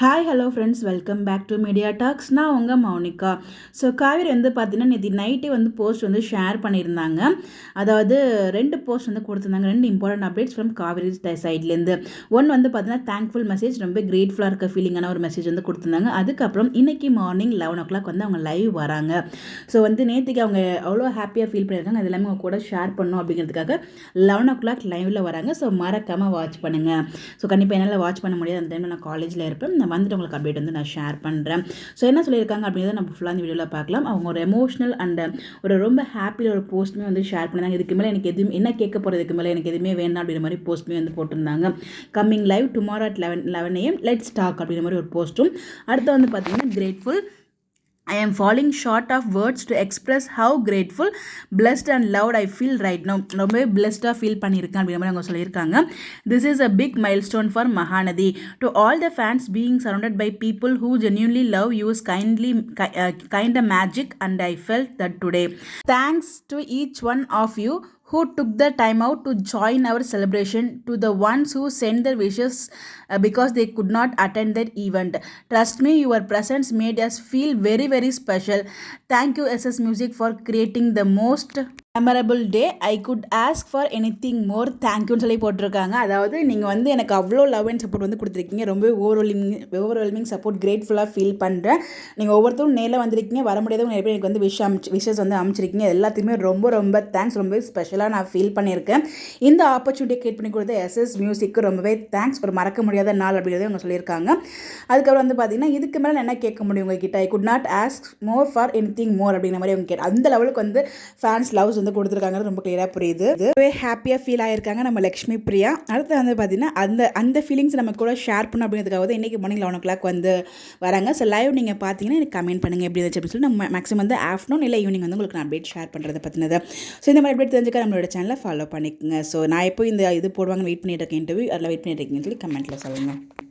Hi hello friends welcome back to media talks நான் உங்கள் Mounika. So Kaveri வந்து பார்த்தீங்கன்னா நேற்று நைட்டே வந்து போஸ்ட் வந்து ஷேர் பண்ணியிருந்தாங்க. அதாவது ரெண்டு போஸ்ட் வந்து கொடுத்துருந்தாங்க. ரெண்டு இம்பார்ட்டன்ட் அப்டேட்ஸ் ஃப்ரம் காவேரி சைட்லேருந்து ஒன் வந்து பார்த்தீங்கன்னா தேங்க்ஃபுல் மெசேஜ் ரொம்ப கிரேட்ஃபுல்லாக இருக்க ஃபீலிங்கான ஒரு மெசேஜ் வந்து கொடுத்துருந்தாங்க. அதுக்கப்புறம் இன்றைக்கி மார்னிங் லெவன் ஓ கிளாக் வந்து அவங்க லைவ் வராங்க. ஸோ வந்து நேற்றுக்கு அவங்க அவ்வளோ ஹாப்பியாக ஃபீல் பண்ணியிருக்காங்க. அது எல்லாமே அவங்க கூட ஷேர் பண்ணணும் அப்படிங்கிறதுக்காக லெவன் ஓ கிளாக் லைவில் வராங்க. ஸோ மறக்காமல் வாட்ச் பண்ணுங்கள் ஸோ கண்டிப்பாக என்னால் வாட்ச் பண்ண முடியாது. அந்த டைமில் நான் காலேஜில் இருப்பேன். நான் வந்துட்டு உங்களுக்கு அப்டேட் வந்து நான் ஷேர் பண்ணுறேன் ஸோ என்ன சொல்லியிருக்காங்க அப்படின்றத நம்ம ஃபுல்லாக இந்த வீடியோவில் பார்க்கலாம். அவங்க ஒரு எமோஷனல் அண்ட் ஒரு ரொம்ப ஹாப்பியில் ஒரு போஸ்ட்டுமே வந்து ஷேர் பண்ணாங்க இதுக்கு மேலே எனக்கு எதுவும் என்ன கேட்க போகிறதுக்கு மேலே எனக்கு எதுவுமே வேணாம் அப்படின்ற மாதிரி போஸ்ட்டுமே வந்து போட்டிருந்தாங்க. Coming live tomorrow at eleven eleven AM let's talk அப்படின்ற மாதிரி ஒரு போஸ்ட்டும் அடுத்து வந்து பார்த்தீங்கன்னா grateful I am following short of words to express how grateful blessed and love I feel right no ரொம்பவே பிளஸ்டாக ஃபீல் பண்ணியிருக்கேன் அப்படிங்கிற மாதிரி அவங்க சொல்லியிருக்காங்க. This is a big milestone for Mahanadi to all the fans being surrounded by people who genuinely love us kindly kind a magic and I felt that today thanks to each one of you who took the time out to join our celebration, to the ones who sent their wishes uh, because they could not attend that event. Trust me, your presence made us feel very, very special. Thank you, SS Music, for creating the most memorable day I could ask for anything more தேங்க்யூன்னு சொல்லி போட்டிருக்காங்க. அதாவது நீங்கள் வந்து எனக்கு அவ்வளோ love and support வந்து கொடுத்துருக்கீங்க. ரொம்ப ஓவர்வெல்மிங் ஓவர்வெல்மிங் சப்போர்ட் கிரேட்ஃபுல்லாக ஃபீல் பண்ணுறேன் நீங்கள் ஒவ்வொருத்தரும் நேரில் வந்திருக்கீங்க. வர முடியாதவங்க நிறைய பேர் எனக்கு வந்து விஷ் அமிச்சு விஷஸ் வந்து அமைச்சிருக்கீங்க எல்லாத்தையுமே ரொம்ப ரொம்ப தேங்க்ஸ் ரொம்பவே ஸ்பெஷலாக நான் ஃபீல் பண்ணியிருக்கேன். இந்த ஆப்பர்ச்சுனிட்டியை கிரியேட் பண்ணி கொடுத்த எஸ்எஸ் மியூசிக்கு ரொம்பவே தேங்க்ஸ் ஒரு மறக்க முடியாத நாள் அப்படிங்கிறத அவங்க சொல்லியிருக்காங்க. அதுக்கப்புறம் வந்து பார்த்தீங்கன்னா இதுக்கு மேலே என்ன கேட்க முடியும் உங்ககிட்ட? I could not ask more for anything more அப்படிங்கிற மாதிரி அவங்க கேட்டு அந்த லெவலுக்கு வந்து ஃபேன்ஸ் லவ்ஸ் வந்து கொடுத்துருக்காங்க ரொம்ப கிளியராக புரியுது. ரொம்பவே ஹாப்பியாக ஃபீல் ஆயிருக்காங்க நம்ம லக்ஷ்மி பிரியா. அடுத்து வந்து பார்த்தீங்கன்னா அந்த அந்த ஃபீலிங்ஸ் நம்ம கூட ஷேர் பண்ணணும் அப்படிங்கிறதுக்காக வந்து இன்றைக்கி மார்னிங் லெவன் ஓ கிளாக் வந்து வராங்க. ஸோ லைவ் நீங்கள் பார்த்தீங்கன்னா எனக்கு கமெண்ட் பண்ணுங்கள் எப்படி இருந்துச்சு அப்படின்னு சொல்லி நம்ம மேக்ஸிமம் வந்து ஆஃப்டர்நூன் இல்லை ஈவினிங் வந்து உங்களுக்கு நான் அப்டேட் ஷேர் பண்ணுறதை பற்றினது ஸோ இந்த மாதிரி அப்டேட் தெரிஞ்சுக்க நம்மளோட சேனலை ஃபாலோ பண்ணிக்கோங்க. ஸோ நான் எப்போ இந்த இது போடுவாங்க வெயிட் பண்ணிட்டு இருக்கேன் இன்டர்வியூ அதில் வெயிட் பண்ணிட்டு இருக்கேன்னு சொல்லி கமெண்ட்டில் சொல்லுங்கள்